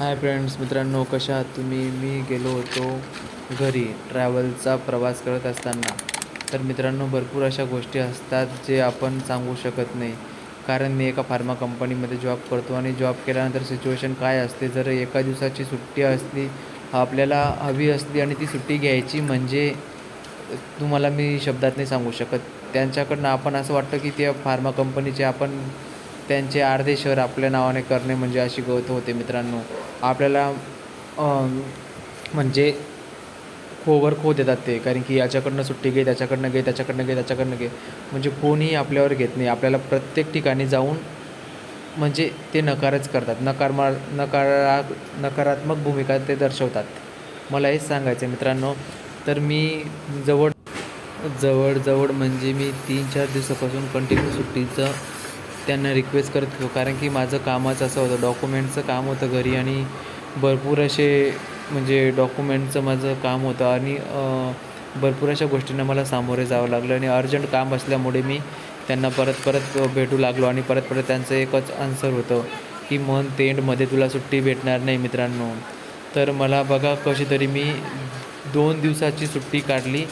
Hi friends मित्रांनो कशा आहात तुम्ही? मी गेलो होतो घरी ट्रॅव्हलचा प्रवास करत असताना. तर मित्रांनो भरपूर अशा गोष्टी असतात जे आपण सांगू शकत नाही. कारण मी एका फार्मा कंपनीमध्ये जॉब करतो आणि जॉब केल्यानंतर सिच्युएशन काय असते? जर एका दिवसाची सुट्टी असली आपल्याला हवी असली आणि ती सुट्टी घ्यायची म्हणजे तुम्हाला मी शब्दात नाही सांगू शकत. त्यांच्याकडनं आपण असं वाटतं की त्या फार्मा कंपनीचे आपण त्यांचे अर्धे शहर आपल्या नावाने करणे म्हणजे अशी गवत होते मित्रांनो. आपल्याला म्हणजे खोवर खो देतात ते कारण की याच्याकडनं सुट्टी घे त्याच्याकडनं घे त्याच्याकडनं घे त्याच्याकडनं घे. म्हणजे कोणीही आपल्यावर घेत नाही. आपल्याला प्रत्येक ठिकाणी जाऊन म्हणजे ते नकारच करतात. नकार मा नकारा नकारात्मक भूमिका ते दर्शवतात. मला हेच सांगायचं आहे मित्रांनो. तर मी जवळ जवळजवळ म्हणजे मी तीन चार दिवसापासून कंटिन्यू सुट्टीचं त्यांना रिक्वेस्ट करत होतो. कारण की माझं कामच असं होतं. डॉक्युमेंटचं काम होतं घरी आणि भरपूर असे म्हणजे डॉक्युमेंटचं माझं काम होतं. आणि भरपूर अशा गोष्टींना मला सामोरे जावं लागलं आणि अर्जंट काम असल्यामुळे मी त्यांना परत परत भेटू लागलो आणि परत परत त्यांचं एकच आन्सर होतं की मंथ एंडमध्ये तुला सुट्टी भेटणार नाही मित्रांनो. तर मला बघा कशी तरी मी दोन दिवसाची सुट्टी काढली.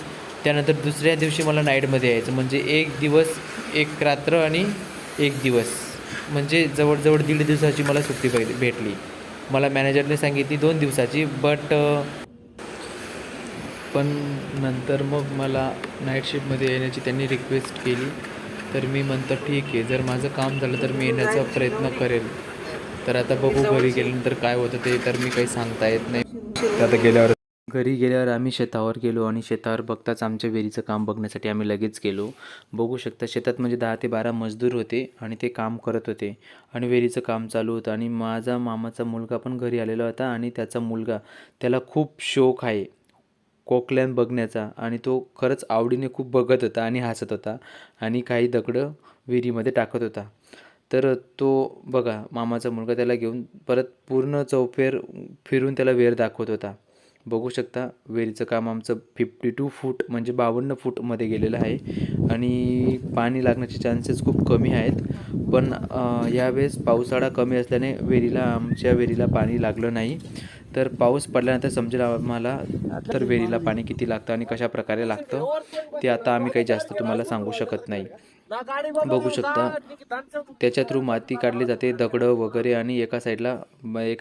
त्यानंतर दुसऱ्या दिवशी मला नाईटमध्ये यायचं. म्हणजे एक दिवस एक रात्र आणि एक दिवस. म्हणजे जवळजवळ दीड दिवसाची मला सुट्टी पाहिजे भेटली. मला मॅनेजरने सांगितली दोन दिवसाची बट पण नंतर मग मला नाईट शिफ्टमध्ये येण्याची त्यांनी रिक्वेस्ट केली. तर मी म्हणतं ठीक आहे जर माझं काम झालं तर मी येण्याचा प्रयत्न करेल. तर आता बघू घरी गेल्यानंतर काय होतं ते तर मी काही सांगता येत नाही. आता गेल्यावर घरी गेल्यावर आम्ही शेतावर गेलो आणि शेतावर बघताच आमच्या विहिरीचं काम बघण्यासाठी आम्ही लगेच गेलो. बघू शकता शेतात म्हणजे दहा ते बारा मजदूर होते आणि ते काम करत होते आणि विहिरीचं काम चालू होतं आणि माझा मामाचा मुलगा पण घरी आलेला होता आणि त्याचा मुलगा त्याला खूप शौक आहे कोकल्यान बघण्याचा आणि तो खरंच आवडीने खूप बघत होता आणि हसत होता आणि काही दगडं विहिरीमध्ये टाकत होता. तर तो बघा मामाचा मुलगा त्याला घेऊन परत पूर्ण चौफेर फिरून त्याला वेर दाखवत होता. बघू शकता विहिरीचं काम आमचं फिफ्टी टू फूट म्हणजे बावन्न फूटमध्ये गेलेलं आहे. आणि पाणी लागण्याचे चान्सेस खूप कमी आहेत. पण यावेळेस पावसाळा कमी असल्याने विहिरीला आमच्या विहिरीला पाणी लागलं नाही. तर पाऊस पडल्यानंतर समजेल आम्हाला तर विहिरीला पाणी किती लागतं आणि कशा प्रकारे लागतं ते आता आम्ही काही जास्त तुम्हाला सांगू शकत नाही. बघू शकता त्याच्या थ्रू माती काढली जाते दगडं वगैरे आणि एका साईडला एका